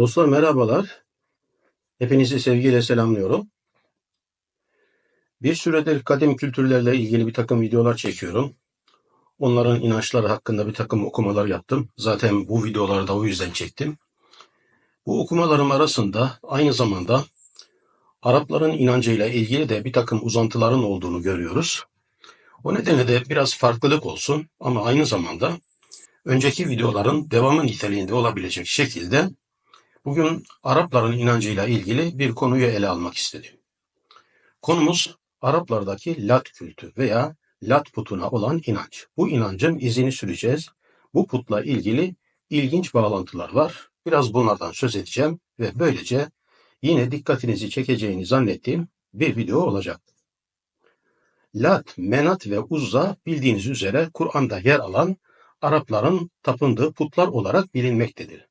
Dostlar merhabalar. Hepinizi sevgiyle selamlıyorum. Bir süredir kadim kültürlerle ilgili bir takım videolar çekiyorum. Onların inançları hakkında bir takım okumalar yaptım. Zaten bu videoları da o yüzden çektim. Bu okumalarım arasında aynı zamanda Arapların inancıyla ilgili de bir takım uzantıların olduğunu görüyoruz. O nedenle de biraz farklılık olsun ama aynı zamanda önceki videoların devamı niteliğinde olabilecek şekilde Bugün Arapların inancıyla ilgili bir konuyu ele almak istedim. Konumuz Araplardaki Lat kültü veya Lat putuna olan inanç. Bu inancın izini süreceğiz. Bu putla ilgili ilginç bağlantılar var. Biraz bunlardan söz edeceğim ve böylece yine dikkatinizi çekeceğini zannettiğim bir video olacak. Lat, Menat ve Uzza bildiğiniz üzere Kur'an'da yer alan Arapların tapındığı putlar olarak bilinmektedir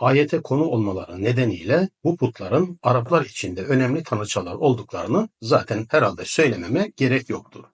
ayete konu olmaları nedeniyle bu putların Araplar içinde önemli tanrıçalar olduklarını zaten herhalde söylememe gerek yoktur.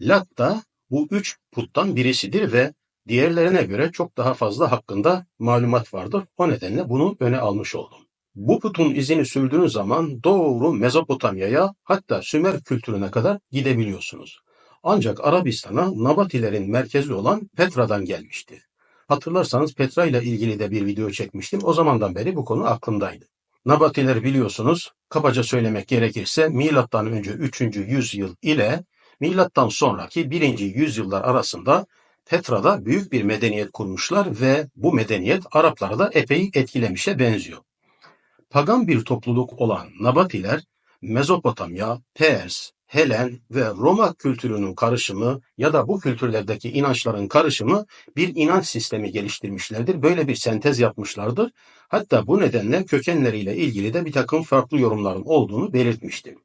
Lat da bu üç puttan birisidir ve diğerlerine göre çok daha fazla hakkında malumat vardır. O nedenle bunu öne almış oldum. Bu putun izini sürdüğünüz zaman doğru Mezopotamya'ya hatta Sümer kültürüne kadar gidebiliyorsunuz. Ancak Arabistan'a Nabatilerin merkezi olan Petra'dan gelmiştir. Hatırlarsanız Petra ile ilgili de bir video çekmiştim. O zamandan beri bu konu aklımdaydı. Nabatiler biliyorsunuz, kabaca söylemek gerekirse milattan önce 3. yüzyıl ile milattan sonraki 1. yüzyıllar arasında Petra'da büyük bir medeniyet kurmuşlar ve bu medeniyet Arapları da epey etkilemişe benziyor. Pagan bir topluluk olan Nabatiler Mezopotamya, Pers, Helen ve Roma kültürünün karışımı ya da bu kültürlerdeki inançların karışımı bir inanç sistemi geliştirmişlerdir. Böyle bir sentez yapmışlardır. Hatta bu nedenle kökenleriyle ilgili de bir takım farklı yorumların olduğunu belirtmiştim.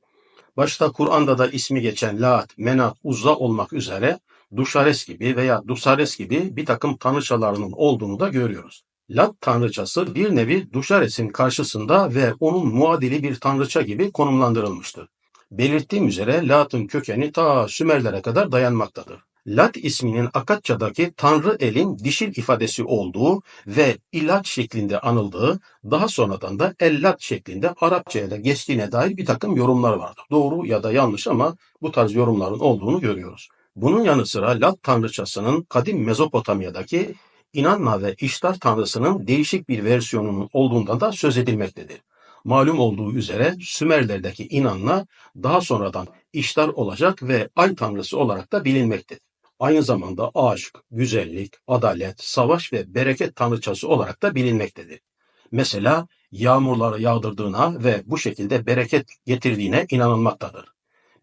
Başta Kur'an'da da ismi geçen Lat, Menat, Uzza olmak üzere Duşares gibi veya Dusares gibi bir takım tanrıçalarının olduğunu da görüyoruz. Lat tanrıçası bir nevi Duşares'in karşısında ve onun muadili bir tanrıça gibi konumlandırılmıştır. Belirttiğim üzere Lat'ın kökeni ta Sümerlere kadar dayanmaktadır. Lat isminin Akatça'daki Tanrı elin dişil ifadesi olduğu ve ilaç şeklinde anıldığı, daha sonradan da Ellat şeklinde Arapçaya geçtiğine dair bir takım yorumlar vardır. Doğru ya da yanlış ama bu tarz yorumların olduğunu görüyoruz. Bunun yanı sıra Lat tanrıçasının kadim Mezopotamya'daki İnanna ve İştar tanrısının değişik bir versiyonunun olduğundan da söz edilmektedir. Malum olduğu üzere Sümerlerdeki inanla daha sonradan iştar olacak ve ay tanrısı olarak da bilinmektedir. Aynı zamanda aşk, güzellik, adalet, savaş ve bereket tanrıçası olarak da bilinmektedir. Mesela yağmurları yağdırdığına ve bu şekilde bereket getirdiğine inanılmaktadır.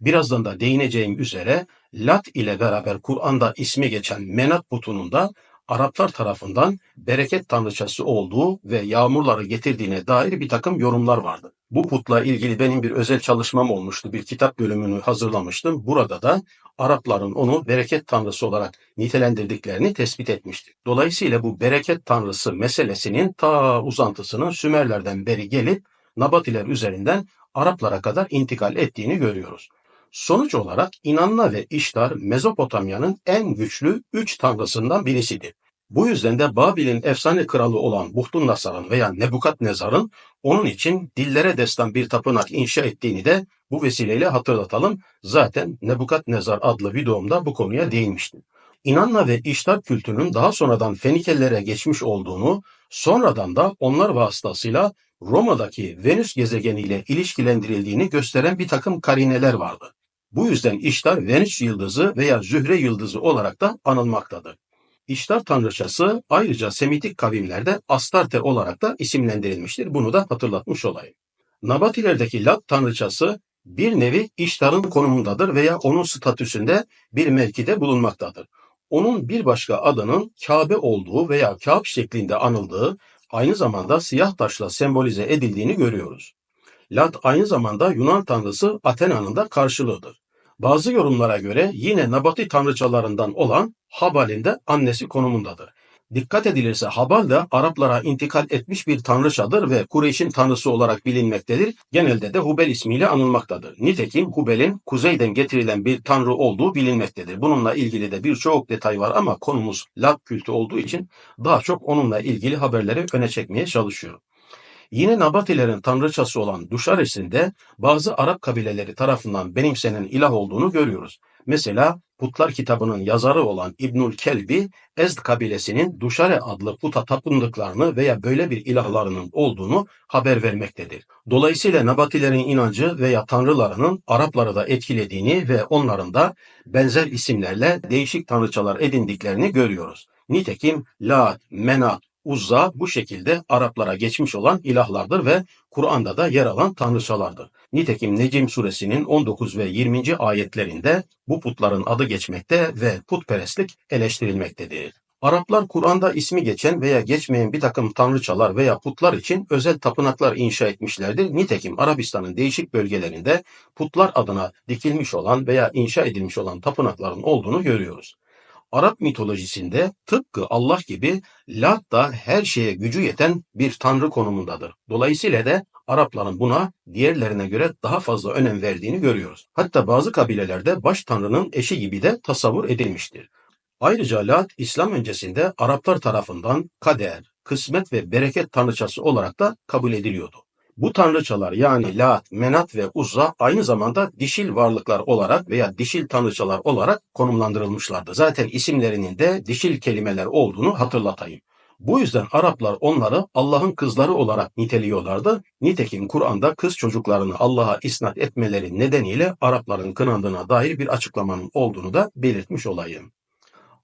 Birazdan da değineceğim üzere Lat ile beraber Kur'an'da ismi geçen Menat butunun da Araplar tarafından bereket tanrıçası olduğu ve yağmurları getirdiğine dair bir takım yorumlar vardı. Bu putla ilgili benim bir özel çalışmam olmuştu. Bir kitap bölümünü hazırlamıştım. Burada da Arapların onu bereket tanrısı olarak nitelendirdiklerini tespit etmiştik. Dolayısıyla bu bereket tanrısı meselesinin ta uzantısının Sümerlerden beri gelip Nabatiler üzerinden Araplara kadar intikal ettiğini görüyoruz. Sonuç olarak İnanna ve İştar Mezopotamya'nın en güçlü üç tanrısından birisidir. Bu yüzden de Babil'in efsane kralı olan Buhtun veya Nebukadnezar'ın onun için dillere destan bir tapınak inşa ettiğini de bu vesileyle hatırlatalım. Zaten Nebukadnezar adlı videomda bu konuya değinmiştim. İnanna ve İştar kültürünün daha sonradan Fenikelilere geçmiş olduğunu, sonradan da onlar vasıtasıyla Roma'daki Venüs gezegeniyle ilişkilendirildiğini gösteren bir takım karineler vardı. Bu yüzden İştar Venüs yıldızı veya Zühre yıldızı olarak da anılmaktadır. İştar tanrıçası ayrıca Semitik kavimlerde Astarte olarak da isimlendirilmiştir. Bunu da hatırlatmış olayım. Nabatilerdeki Lat tanrıçası bir nevi İştar'ın konumundadır veya onun statüsünde bir mevkide bulunmaktadır. Onun bir başka adının Kabe olduğu veya Kâb şeklinde anıldığı, aynı zamanda siyah taşla sembolize edildiğini görüyoruz. Lat aynı zamanda Yunan tanrısı Athena'nın da karşılığıdır. Bazı yorumlara göre yine Nabati tanrıçalarından olan Habal'in de annesi konumundadır. Dikkat edilirse Habal da Araplara intikal etmiş bir tanrıçadır ve Kureyş'in tanrısı olarak bilinmektedir. Genelde de Hubel ismiyle anılmaktadır. Nitekim Hubel'in kuzeyden getirilen bir tanrı olduğu bilinmektedir. Bununla ilgili de birçok detay var ama konumuz Lat kültü olduğu için daha çok onunla ilgili haberleri öne çekmeye çalışıyorum. Yine Nabatilerin tanrıçası olan Duşares'inde bazı Arap kabileleri tarafından benimsenen ilah olduğunu görüyoruz. Mesela Putlar kitabının yazarı olan İbnül Kelbi, Ezd kabilesinin Duşare adlı puta tapındıklarını veya böyle bir ilahlarının olduğunu haber vermektedir. Dolayısıyla Nabatilerin inancı veya tanrılarının Arapları da etkilediğini ve onların da benzer isimlerle değişik tanrıçalar edindiklerini görüyoruz. Nitekim Lat, Menat, Uzza bu şekilde Araplara geçmiş olan ilahlardır ve Kur'an'da da yer alan tanrıçalardır. Nitekim Necim suresinin 19 ve 20. ayetlerinde bu putların adı geçmekte ve putperestlik eleştirilmektedir. Araplar Kur'an'da ismi geçen veya geçmeyen bir takım tanrıçalar veya putlar için özel tapınaklar inşa etmişlerdir. Nitekim Arabistan'ın değişik bölgelerinde putlar adına dikilmiş olan veya inşa edilmiş olan tapınakların olduğunu görüyoruz. Arap mitolojisinde tıpkı Allah gibi Lat da her şeye gücü yeten bir tanrı konumundadır. Dolayısıyla da Arapların buna diğerlerine göre daha fazla önem verdiğini görüyoruz. Hatta bazı kabilelerde baş tanrının eşi gibi de tasavvur edilmiştir. Ayrıca Lat İslam öncesinde Araplar tarafından kader, kısmet ve bereket tanrıçası olarak da kabul ediliyordu. Bu tanrıçalar yani Lat, Menat ve Uzza aynı zamanda dişil varlıklar olarak veya dişil tanrıçalar olarak konumlandırılmışlardı. Zaten isimlerinin de dişil kelimeler olduğunu hatırlatayım. Bu yüzden Araplar onları Allah'ın kızları olarak niteliyorlardı. Nitekim Kur'an'da kız çocuklarını Allah'a isnat etmeleri nedeniyle Arapların kınandığına dair bir açıklamanın olduğunu da belirtmiş olayım.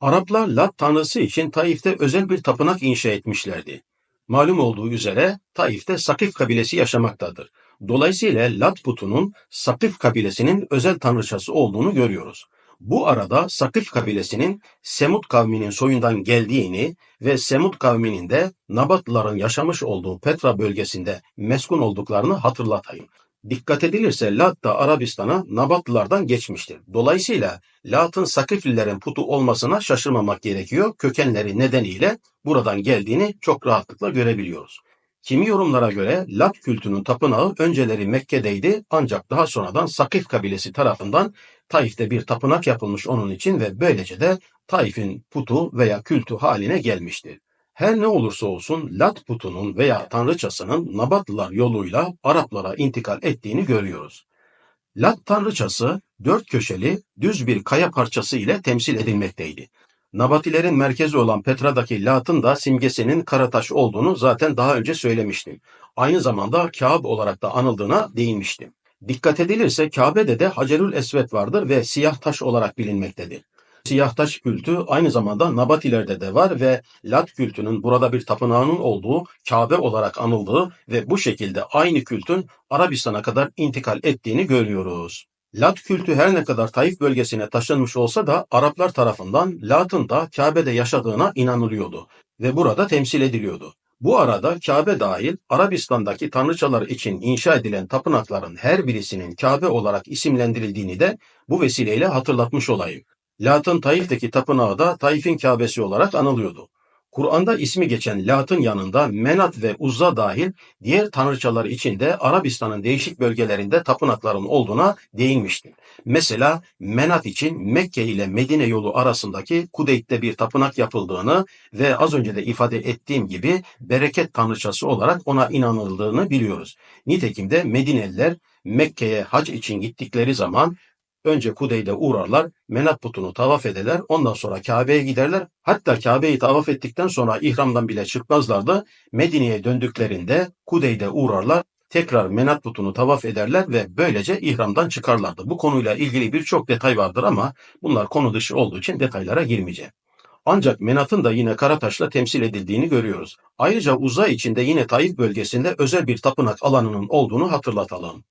Araplar Lat tanrısı için Taif'te özel bir tapınak inşa etmişlerdi. Malum olduğu üzere Taif'te Sakif kabilesi yaşamaktadır. Dolayısıyla Lat putunun Sakif kabilesinin özel tanrıçası olduğunu görüyoruz. Bu arada Sakif kabilesinin Semut kavminin soyundan geldiğini ve Semut kavminin de Nabatlıların yaşamış olduğu Petra bölgesinde meskun olduklarını hatırlatayım. Dikkat edilirse Lat da Arabistan'a Nabatlılardan geçmiştir. Dolayısıyla Lat'ın Sakiflilerin putu olmasına şaşırmamak gerekiyor. Kökenleri nedeniyle buradan geldiğini çok rahatlıkla görebiliyoruz. Kimi yorumlara göre Lat kültünün tapınağı önceleri Mekke'deydi ancak daha sonradan Sakif kabilesi tarafından Taif'te bir tapınak yapılmış onun için ve böylece de Taif'in putu veya kültü haline gelmiştir. Her ne olursa olsun Lat putunun veya tanrıçasının Nabatlılar yoluyla Araplara intikal ettiğini görüyoruz. Lat tanrıçası dört köşeli düz bir kaya parçası ile temsil edilmekteydi. Nabatilerin merkezi olan Petra'daki Lat'ın da simgesinin Karataş olduğunu zaten daha önce söylemiştim. Aynı zamanda Kâb olarak da anıldığına değinmiştim. Dikkat edilirse Kabe'de de Hacerül Esvet vardır ve siyah taş olarak bilinmektedir. Siyah taş kültü aynı zamanda Nabatilerde de var ve Lat kültünün burada bir tapınağının olduğu Kabe olarak anıldığı ve bu şekilde aynı kültün Arabistan'a kadar intikal ettiğini görüyoruz. Lat kültü her ne kadar Taif bölgesine taşınmış olsa da Araplar tarafından Lat'ın da Kabe'de yaşadığına inanılıyordu ve burada temsil ediliyordu. Bu arada Kabe dahil Arabistan'daki tanrıçalar için inşa edilen tapınakların her birisinin Kabe olarak isimlendirildiğini de bu vesileyle hatırlatmış olayım. Lat'ın Taif'teki tapınağı da Taif'in Kabe'si olarak anılıyordu. Kur'an'da ismi geçen Lat'ın yanında Menat ve Uzza dahil diğer tanrıçalar için de Arabistan'ın değişik bölgelerinde tapınakların olduğuna değinmiştim. Mesela Menat için Mekke ile Medine yolu arasındaki Kudeyt'te bir tapınak yapıldığını ve az önce de ifade ettiğim gibi bereket tanrıçası olarak ona inanıldığını biliyoruz. Nitekim de Medineliler Mekke'ye hac için gittikleri zaman Önce Kudey'de uğrarlar, Menat putunu tavaf ederler, ondan sonra Kabe'ye giderler. Hatta Kabe'yi tavaf ettikten sonra ihramdan bile çıkmazlardı. Medine'ye döndüklerinde Kudey'de uğrarlar, tekrar Menat putunu tavaf ederler ve böylece ihramdan çıkarlardı. Bu konuyla ilgili birçok detay vardır ama bunlar konu dışı olduğu için detaylara girmeyeceğim. Ancak Menat'ın da yine Karataş'la temsil edildiğini görüyoruz. Ayrıca uzay içinde yine Taif bölgesinde özel bir tapınak alanının olduğunu hatırlatalım.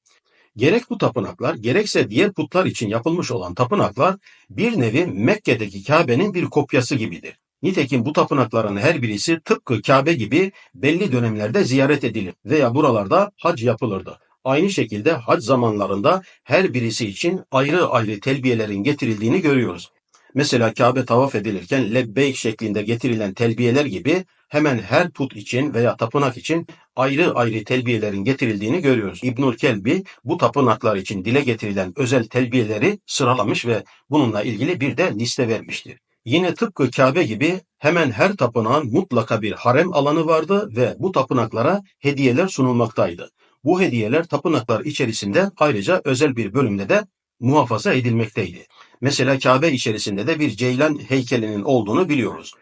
Gerek bu tapınaklar gerekse diğer putlar için yapılmış olan tapınaklar bir nevi Mekke'deki Kabe'nin bir kopyası gibidir. Nitekim bu tapınakların her birisi tıpkı Kabe gibi belli dönemlerde ziyaret edilir veya buralarda hac yapılırdı. Aynı şekilde hac zamanlarında her birisi için ayrı ayrı telbiyelerin getirildiğini görüyoruz. Mesela Kabe tavaf edilirken lebbeyk şeklinde getirilen telbiyeler gibi hemen her put için veya tapınak için ayrı ayrı telbiyelerin getirildiğini görüyoruz. İbnül Kelbi bu tapınaklar için dile getirilen özel telbiyeleri sıralamış ve bununla ilgili bir de liste vermiştir. Yine tıpkı Kabe gibi hemen her tapınağın mutlaka bir harem alanı vardı ve bu tapınaklara hediyeler sunulmaktaydı. Bu hediyeler tapınaklar içerisinde ayrıca özel bir bölümde de muhafaza edilmekteydi. Mesela Kabe içerisinde de bir ceylan heykelinin olduğunu biliyoruz.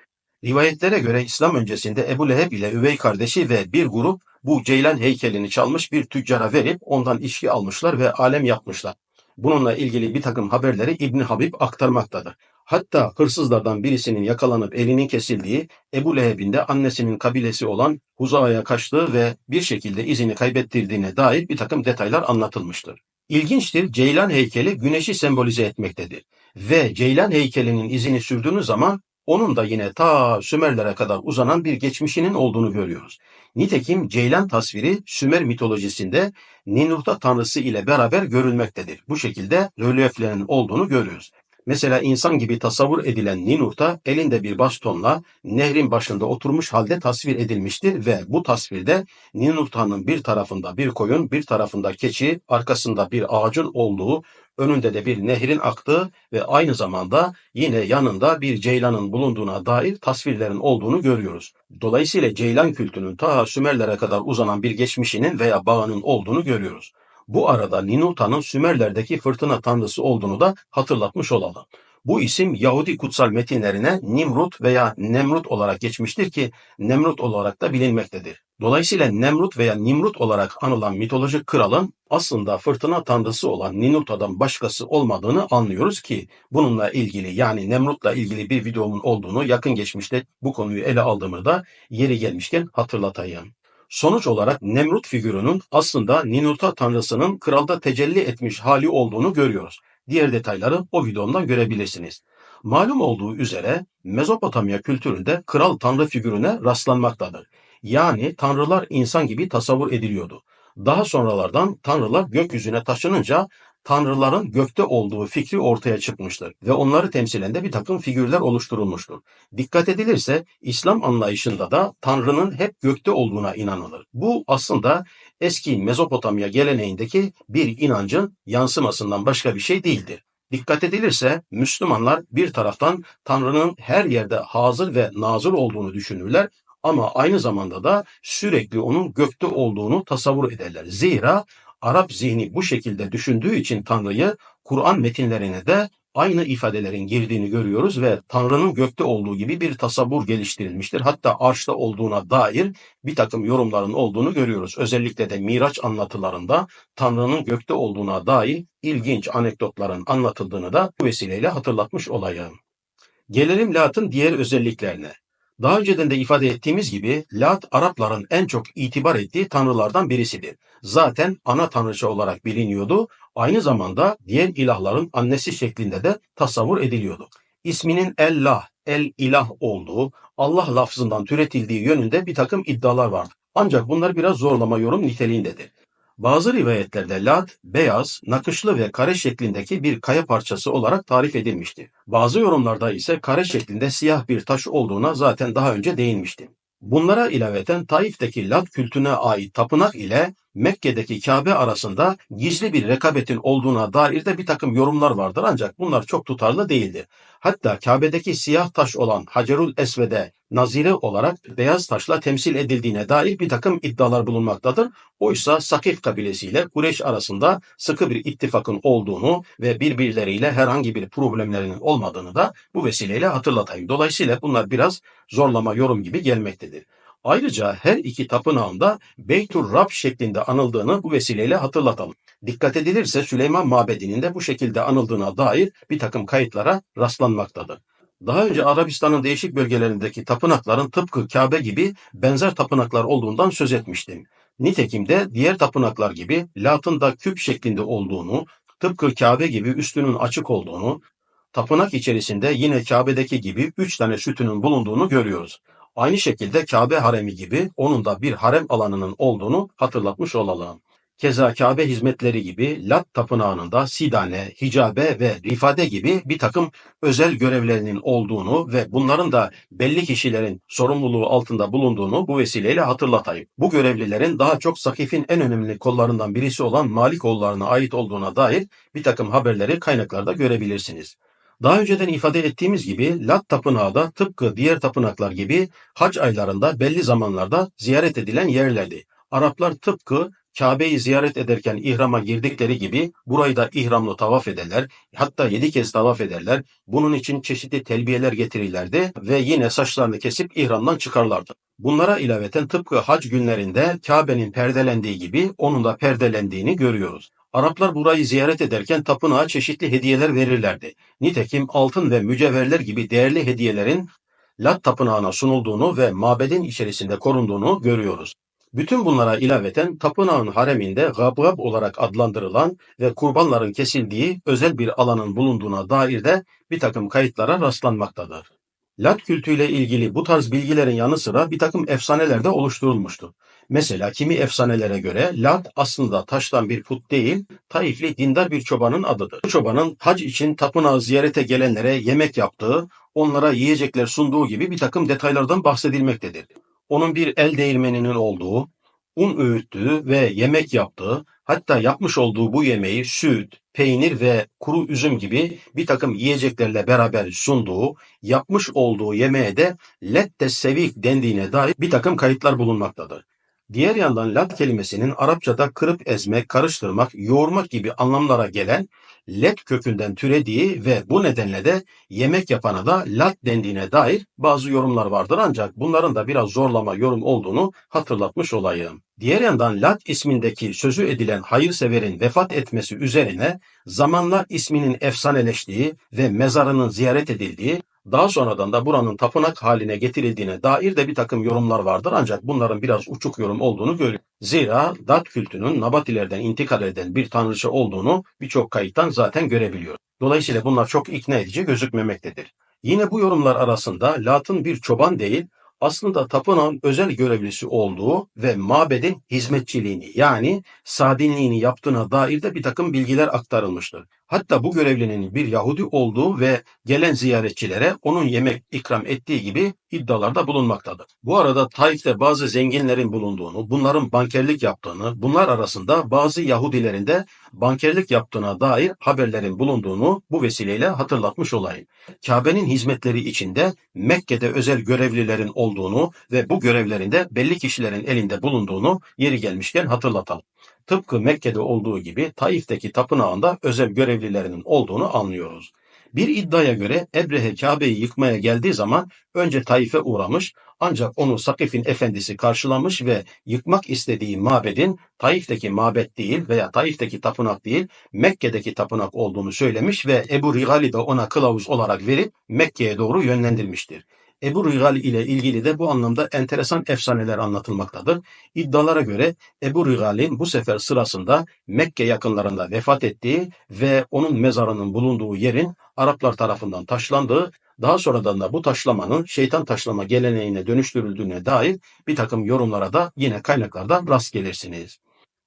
Rivayetlere göre İslam öncesinde Ebu Leheb ile üvey kardeşi ve bir grup bu ceylan heykelini çalmış bir tüccara verip ondan içki almışlar ve alem yapmışlar. Bununla ilgili bir takım haberleri İbn Habib aktarmaktadır. Hatta hırsızlardan birisinin yakalanıp elinin kesildiği, Ebu Leheb'in de annesinin kabilesi olan Huza'ya kaçtığı ve bir şekilde izini kaybettirdiğine dair bir takım detaylar anlatılmıştır. İlginçtir, Ceylan heykeli güneşi sembolize etmektedir. Ve Ceylan heykelinin izini sürdüğünüz zaman onun da yine ta Sümerlere kadar uzanan bir geçmişinin olduğunu görüyoruz. Nitekim Ceylan tasviri Sümer mitolojisinde Ninurta tanrısı ile beraber görülmektedir. Bu şekilde rölyeflerin olduğunu görüyoruz. Mesela insan gibi tasavvur edilen Ninurta elinde bir bastonla nehrin başında oturmuş halde tasvir edilmiştir ve bu tasvirde Ninurta'nın bir tarafında bir koyun, bir tarafında keçi, arkasında bir ağacın olduğu, önünde de bir nehrin aktığı ve aynı zamanda yine yanında bir ceylanın bulunduğuna dair tasvirlerin olduğunu görüyoruz. Dolayısıyla ceylan kültünün ta Sümerlere kadar uzanan bir geçmişinin veya bağının olduğunu görüyoruz. Bu arada Ninurta'nın Sümerlerdeki fırtına tanrısı olduğunu da hatırlatmış olalım. Bu isim Yahudi kutsal metinlerine Nimrut veya Nemrut olarak geçmiştir ki Nemrut olarak da bilinmektedir. Dolayısıyla Nemrut veya Nimrut olarak anılan mitolojik kralın aslında fırtına tanrısı olan Ninurta'dan başkası olmadığını anlıyoruz ki bununla ilgili yani Nemrut'la ilgili bir videomun olduğunu yakın geçmişte bu konuyu ele aldığımda yeri gelmişken hatırlatayım. Sonuç olarak Nemrut figürünün aslında Ninurta tanrısının kralda tecelli etmiş hali olduğunu görüyoruz. Diğer detayları o videomdan görebilirsiniz. Malum olduğu üzere Mezopotamya kültüründe kral tanrı figürüne rastlanmaktadır. Yani tanrılar insan gibi tasavvur ediliyordu. Daha sonralardan tanrılar gökyüzüne taşınınca tanrıların gökte olduğu fikri ortaya çıkmıştır ve onları temsilen de bir takım figürler oluşturulmuştur. Dikkat edilirse İslam anlayışında da tanrının hep gökte olduğuna inanılır. Bu aslında eski Mezopotamya geleneğindeki bir inancın yansımasından başka bir şey değildir. Dikkat edilirse Müslümanlar bir taraftan Tanrı'nın her yerde hazır ve nazır olduğunu düşünürler ama aynı zamanda da sürekli onun gökte olduğunu tasavvur ederler. Zira Arap zihni bu şekilde düşündüğü için Tanrı'yı Kur'an metinlerine de aynı ifadelerin girdiğini görüyoruz ve Tanrı'nın gökte olduğu gibi bir tasavvur geliştirilmiştir. Hatta arşta olduğuna dair bir takım yorumların olduğunu görüyoruz. Özellikle de Miraç anlatılarında Tanrı'nın gökte olduğuna dair ilginç anekdotların anlatıldığını da bu vesileyle hatırlatmış olayım. Gelelim Lat'ın diğer özelliklerine. Daha önceden de ifade ettiğimiz gibi Lat Arapların en çok itibar ettiği tanrılardan birisidir. Zaten ana tanrıça olarak biliniyordu. Aynı zamanda diğer ilahların annesi şeklinde de tasavvur ediliyordu. İsminin El-Lah, El-İlah olduğu, Allah lafzından türetildiği yönünde bir takım iddialar vardı. Ancak bunlar biraz zorlama yorum niteliğindedir. Bazı rivayetlerde Lat, beyaz, nakışlı ve kare şeklindeki bir kaya parçası olarak tarif edilmişti. Bazı yorumlarda ise kare şeklinde siyah bir taş olduğuna zaten daha önce değinmiştim. Bunlara ilaveten Taif'teki Lat kültüne ait tapınak ile Mekke'deki Kabe arasında gizli bir rekabetin olduğuna dair de bir takım yorumlar vardır ancak bunlar çok tutarlı değildir. Hatta Kabe'deki siyah taş olan Hacerul Esved'e nazire olarak beyaz taşla temsil edildiğine dair bir takım iddialar bulunmaktadır. Oysa Sakif kabilesiyle Kureyş arasında sıkı bir ittifakın olduğunu ve birbirleriyle herhangi bir problemlerinin olmadığını da bu vesileyle hatırlatayım. Dolayısıyla bunlar biraz zorlama yorum gibi gelmektedir. Ayrıca her iki tapınağında Beytur Rab şeklinde anıldığını bu vesileyle hatırlatalım. Dikkat edilirse Süleyman Mabedi'nin de bu şekilde anıldığına dair bir takım kayıtlara rastlanmaktadır. Daha önce Arabistan'ın değişik bölgelerindeki tapınakların tıpkı Kabe gibi benzer tapınaklar olduğundan söz etmiştim. Nitekim de diğer tapınaklar gibi Lat'ın da küp şeklinde olduğunu, tıpkı Kabe gibi üstünün açık olduğunu, tapınak içerisinde yine Kabe'deki gibi üç tane sütunun bulunduğunu görüyoruz. Aynı şekilde Kabe haremi gibi onun da bir harem alanının olduğunu hatırlatmış olalım. Keza Kabe hizmetleri gibi Lat Tapınağı'nın da Sidane, Hicabe ve Rifade gibi bir takım özel görevlerinin olduğunu ve bunların da belli kişilerin sorumluluğu altında bulunduğunu bu vesileyle hatırlatayım. Bu görevlilerin daha çok Sakif'in en önemli kollarından birisi olan Malik oğullarına ait olduğuna dair bir takım haberleri kaynaklarda görebilirsiniz. Daha önceden ifade ettiğimiz gibi Lat Tapınağı da tıpkı diğer tapınaklar gibi hac aylarında belli zamanlarda ziyaret edilen yerlerdi. Araplar tıpkı Kabe'yi ziyaret ederken ihrama girdikleri gibi burayı da ihramlı tavaf ederler. Hatta yedi kez tavaf ederler. Bunun için çeşitli telbiyeler getirirlerdi ve yine saçlarını kesip ihramdan çıkarlardı. Bunlara ilaveten tıpkı hac günlerinde Kabe'nin perdelendiği gibi onun da perdelendiğini görüyoruz. Araplar burayı ziyaret ederken tapınağa çeşitli hediyeler verirlerdi. Nitekim altın ve mücevherler gibi değerli hediyelerin Lat tapınağına sunulduğunu ve mabedin içerisinde korunduğunu görüyoruz. Bütün bunlara ilaveten tapınağın hareminde gabgab olarak adlandırılan ve kurbanların kesildiği özel bir alanın bulunduğuna dair de bir takım kayıtlara rastlanmaktadır. Lat kültüyle ilgili bu tarz bilgilerin yanı sıra bir takım efsaneler de oluşturulmuştu. Mesela kimi efsanelere göre Lat aslında taştan bir put değil, Taifli dindar bir çobanın adıdır. Bu çobanın hac için tapınağı ziyarete gelenlere yemek yaptığı, onlara yiyecekler sunduğu gibi bir takım detaylardan bahsedilmektedir. Onun bir el değirmeninin olduğu, un öğüttüğü ve yemek yaptığı, hatta yapmış olduğu bu yemeği süt, peynir ve kuru üzüm gibi bir takım yiyeceklerle beraber sunduğu, yapmış olduğu yemeğe de lette sevik dendiğine dair bir takım kayıtlar bulunmaktadır. Diğer yandan lat kelimesinin Arapçada kırıp ezmek, karıştırmak, yoğurmak gibi anlamlara gelen let kökünden türediği ve bu nedenle de yemek yapana da lat dendiğine dair bazı yorumlar vardır ancak bunların da biraz zorlama yorum olduğunu hatırlatmış olayım. Diğer yandan Lat ismindeki sözü edilen hayırseverin vefat etmesi üzerine zamanla isminin efsaneleştiği ve mezarının ziyaret edildiği daha sonradan da buranın tapınak haline getirildiğine dair de bir takım yorumlar vardır ancak bunların biraz uçuk yorum olduğunu görüyoruz. Zira Dat kültünün Nabatilerden intikal eden bir tanrıça olduğunu birçok kayıttan zaten görebiliyoruz. Dolayısıyla bunlar çok ikna edici gözükmemektedir. Yine bu yorumlar arasında Lat'ın bir çoban değil, aslında tapınağın özel görevlisi olduğu ve mabedin hizmetçiliğini yani sadinliğini yaptığına dair de bir takım bilgiler aktarılmıştır. Hatta bu görevlinin bir Yahudi olduğu ve gelen ziyaretçilere onun yemek ikram ettiği gibi iddialarda bulunmaktadır. Bu arada Taif'te bazı zenginlerin bulunduğunu, bunların bankerlik yaptığını, bunlar arasında bazı Yahudilerin de bankerlik yaptığına dair haberlerin bulunduğunu bu vesileyle hatırlatmış olayım. Kabe'nin hizmetleri içinde Mekke'de özel görevlilerin olduğunu ve bu görevlerinde belli kişilerin elinde bulunduğunu yeri gelmişken hatırlatalım. Tıpkı Mekke'de olduğu gibi Taif'teki tapınağında özel görevlilerinin olduğunu anlıyoruz. Bir iddiaya göre Ebrehe Kabe'yi yıkmaya geldiği zaman önce Taif'e uğramış ancak onu Sakif'in efendisi karşılamış ve yıkmak istediği mabedin Taif'teki mabet değil veya Taif'teki tapınak değil Mekke'deki tapınak olduğunu söylemiş ve Ebu Rigali de ona kılavuz olarak verip Mekke'ye doğru yönlendirmiştir. Ebu Rigal ile ilgili de bu anlamda enteresan efsaneler anlatılmaktadır. İddialara göre Ebu Rigal'in bu sefer sırasında Mekke yakınlarında vefat ettiği ve onun mezarının bulunduğu yerin Araplar tarafından taşlandığı, daha sonradan da bu taşlamanın şeytan taşlama geleneğine dönüştürüldüğüne dair bir takım yorumlara da yine kaynaklarda rast gelirsiniz.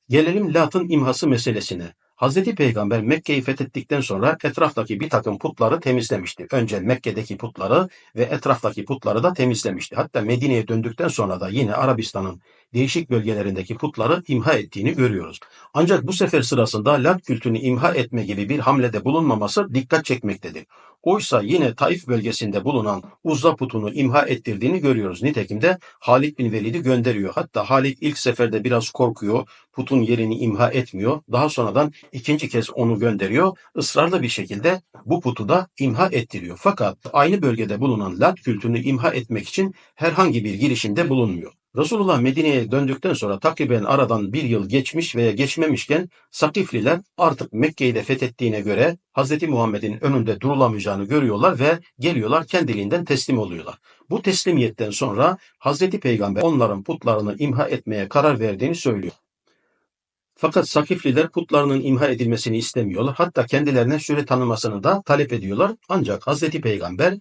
Gelelim Lat'ın imhası meselesine. Hazreti Peygamber Mekke'yi fethettikten sonra etraftaki bir takım putları temizlemişti. Önce Mekke'deki putları ve etraftaki putları da temizlemişti. Hatta Medine'ye döndükten sonra da yine Arabistan'ın değişik bölgelerindeki putları imha ettiğini görüyoruz. Ancak bu sefer sırasında Lat kültünü imha etme gibi bir hamlede bulunmaması dikkat çekmektedir. Oysa yine Taif bölgesinde bulunan Uzza putunu imha ettirdiğini görüyoruz. Nitekim de Halid bin Velid'i gönderiyor. Hatta Halid ilk seferde biraz korkuyor. Putun yerini imha etmiyor. Daha sonradan ikinci kez onu gönderiyor. Israrlı bir şekilde bu putu da imha ettiriyor. Fakat aynı bölgede bulunan Lat kültünü imha etmek için herhangi bir girişimde bulunmuyor. Resulullah Medine'ye döndükten sonra takriben aradan bir yıl geçmiş veya geçmemişken Sakifliler artık Mekke'yi de fethettiğine göre Hz. Muhammed'in önünde durulamayacağını görüyorlar ve geliyorlar kendiliğinden teslim oluyorlar. Bu teslimiyetten sonra Hz. Peygamber onların putlarını imha etmeye karar verdiğini söylüyor. Fakat Sakifliler putlarının imha edilmesini istemiyorlar. Hatta kendilerine süre tanımasını da talep ediyorlar. Ancak Hz. Peygamber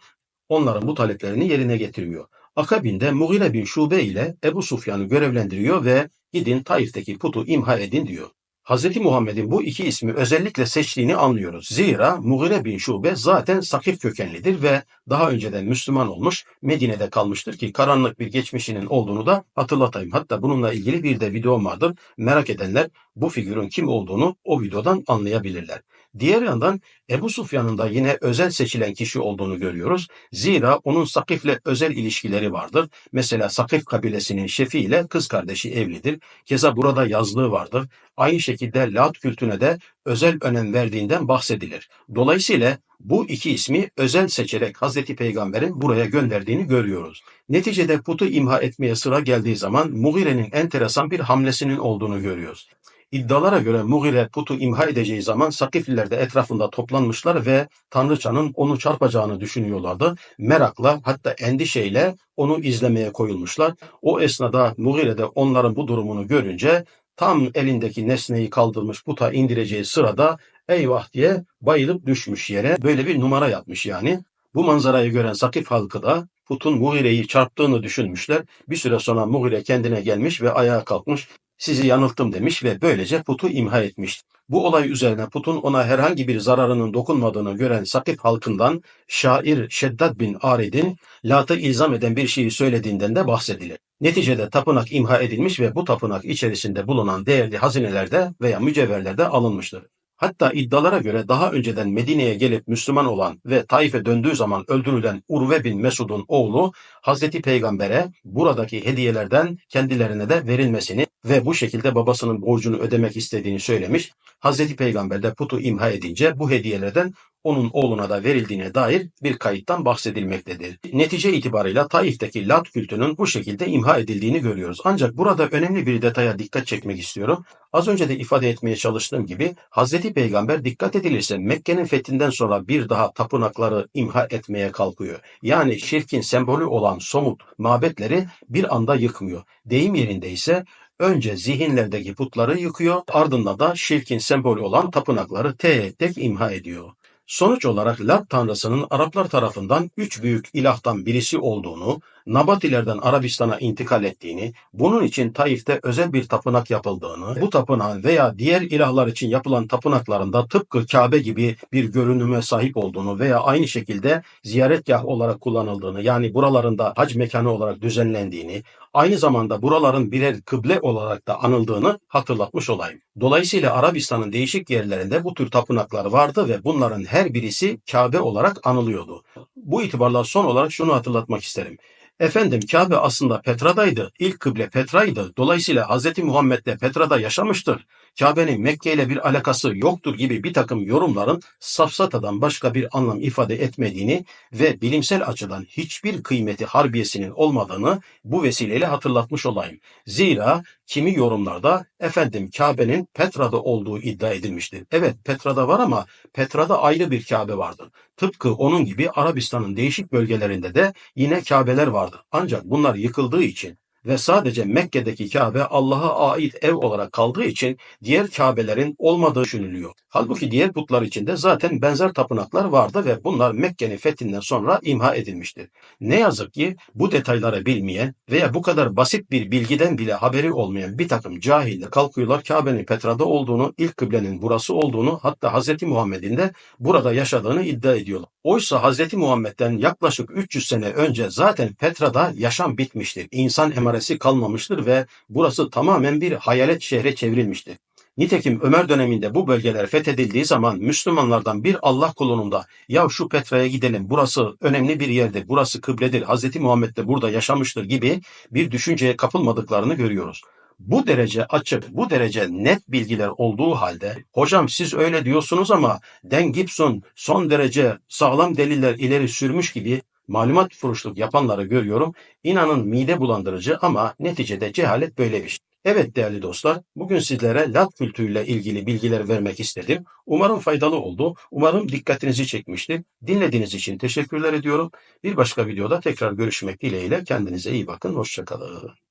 onların bu taleplerini yerine getirmiyor. Akabinde Mughire bin Şube ile Ebu Sufyan'ı görevlendiriyor ve gidin Taif'teki putu imha edin diyor. Hz. Muhammed'in bu iki ismi özellikle seçtiğini anlıyoruz. Zira Mughire bin Şube zaten Sakif kökenlidir ve daha önceden Müslüman olmuş, Medine'de kalmıştır ki karanlık bir geçmişinin olduğunu da hatırlatayım. Hatta bununla ilgili bir de video vardır. Merak edenler bu figürün kim olduğunu o videodan anlayabilirler. Diğer yandan Ebu Sufyan'ın da yine özel seçilen kişi olduğunu görüyoruz. Zira onun Sakif'le özel ilişkileri vardır. Mesela Sakif kabilesinin şefi ile kız kardeşi evlidir. Keza burada yazlığı vardır. Aynı şekilde Lat kültüne de özel önem verdiğinden bahsedilir. Dolayısıyla bu iki ismi özel seçerek Hazreti Peygamber'in buraya gönderdiğini görüyoruz. Neticede putu imha etmeye sıra geldiği zaman Mughire'nin enteresan bir hamlesinin olduğunu görüyoruz. İddialara göre Mughire putu imha edeceği zaman Sakifliler de etrafında toplanmışlar ve Tanrıçanın onu çarpacağını düşünüyorlardı. Merakla hatta endişeyle onu izlemeye koyulmuşlar. O esnada Mughire de onların bu durumunu görünce tam elindeki nesneyi kaldırmış puta indireceği sırada eyvah diye bayılıp düşmüş yere. Böyle bir numara yapmış yani. Bu manzarayı gören Sakif halkı da putun Mughire'yi çarptığını düşünmüşler. Bir süre sonra Mughire kendine gelmiş ve ayağa kalkmış. Sizi yanılttım demiş ve böylece putu imha etmiş. Bu olay üzerine putun ona herhangi bir zararının dokunmadığını gören Sakif halkından şair Şeddat bin Arid'in Lat'ı ilzam eden bir şeyi söylediğinden de bahsedilir. Neticede tapınak imha edilmiş ve bu tapınak içerisinde bulunan değerli hazinelerde veya mücevherlerde alınmıştır. Hatta iddialara göre daha önceden Medine'ye gelip Müslüman olan ve Taif'e döndüğü zaman öldürülen Urve bin Mesud'un oğlu Hazreti Peygamber'e buradaki hediyelerden kendilerine de verilmesini ve bu şekilde babasının borcunu ödemek istediğini söylemiş. Hazreti Peygamber de putu imha edince bu hediyelerden onun oğluna da verildiğine dair bir kayıttan bahsedilmektedir. Netice itibarıyla Taif'teki Lat kültünün bu şekilde imha edildiğini görüyoruz. Ancak burada önemli bir detaya dikkat çekmek istiyorum. Az önce de ifade etmeye çalıştığım gibi Hazreti Peygamber dikkat edilirse Mekke'nin fethinden sonra bir daha tapınakları imha etmeye kalkıyor. Yani şirkin sembolü olan somut mabetleri bir anda yıkmıyor. Deyim yerinde ise önce zihinlerdeki putları yıkıyor, ardından da şirkin sembolü olan tapınakları tek tek imha ediyor. Sonuç olarak Lat tanrısının Araplar tarafından üç büyük ilahtan birisi olduğunu, Nabatilerden Arabistan'a intikal ettiğini, bunun için Taif'te özel bir tapınak yapıldığını, bu tapınağın veya diğer ilahlar için yapılan tapınaklarında tıpkı Kabe gibi bir görünüme sahip olduğunu veya aynı şekilde ziyaretgah olarak kullanıldığını, yani buralarında hac mekanı olarak düzenlendiğini, aynı zamanda buraların birer kıble olarak da anıldığını hatırlatmış olayım. Dolayısıyla Arabistan'ın değişik yerlerinde bu tür tapınaklar vardı ve bunların her birisi Kabe olarak anılıyordu. Bu itibarla son olarak şunu hatırlatmak isterim. Efendim Kabe aslında Petra'daydı. İlk kıble Petra'ydı. Dolayısıyla Hz. Muhammed de Petra'da yaşamıştır. Kabe'nin Mekke ile bir alakası yoktur gibi bir takım yorumların safsatadan başka bir anlam ifade etmediğini ve bilimsel açıdan hiçbir kıymeti harbiyesinin olmadığını bu vesileyle hatırlatmış olayım. Zira kimi yorumlarda efendim Kabe'nin Petra'da olduğu iddia edilmiştir. Evet Petra'da var ama Petra'da ayrı bir Kabe vardır. Tıpkı onun gibi Arabistan'ın değişik bölgelerinde de yine Kabe'ler vardır. Ancak bunlar yıkıldığı için ve sadece Mekke'deki Kabe Allah'a ait ev olarak kaldığı için diğer Kabelerin olmadığı düşünülüyor. Halbuki diğer putlar içinde zaten benzer tapınaklar vardı ve bunlar Mekke'nin fethinden sonra imha edilmiştir. Ne yazık ki bu detayları bilmeyen veya bu kadar basit bir bilgiden bile haberi olmayan bir takım cahille kalkıyorlar Kabe'nin Petra'da olduğunu, ilk kıblenin burası olduğunu hatta Hz. Muhammed'in de burada yaşadığını iddia ediyorlar. Oysa Hz. Muhammed'den yaklaşık 300 sene önce zaten Petra'da yaşam bitmiştir. İnsan emaresi kalmamıştır ve burası tamamen bir hayalet şehre çevrilmiştir. Nitekim Ömer döneminde bu bölgeler fethedildiği zaman Müslümanlardan bir Allah kulunun da ya şu Petra'ya gidelim burası önemli bir yerdir, burası kıbledir, Hz. Muhammed de burada yaşamıştır gibi bir düşünceye kapılmadıklarını görüyoruz. Bu derece açık, bu derece net bilgiler olduğu halde hocam siz öyle diyorsunuz ama Dan Gibson son derece sağlam deliller ileri sürmüş gibi malumat furuşluk yapanları görüyorum. İnanın mide bulandırıcı ama neticede cehalet böyle bir şey. Evet değerli dostlar, bugün sizlere Lat kültürüyle ilgili bilgiler vermek istedim. Umarım faydalı oldu. Umarım dikkatinizi çekmiştir. Dinlediğiniz için teşekkürler ediyorum. Bir başka videoda tekrar görüşmek dileğiyle kendinize iyi bakın. Hoşçakalın.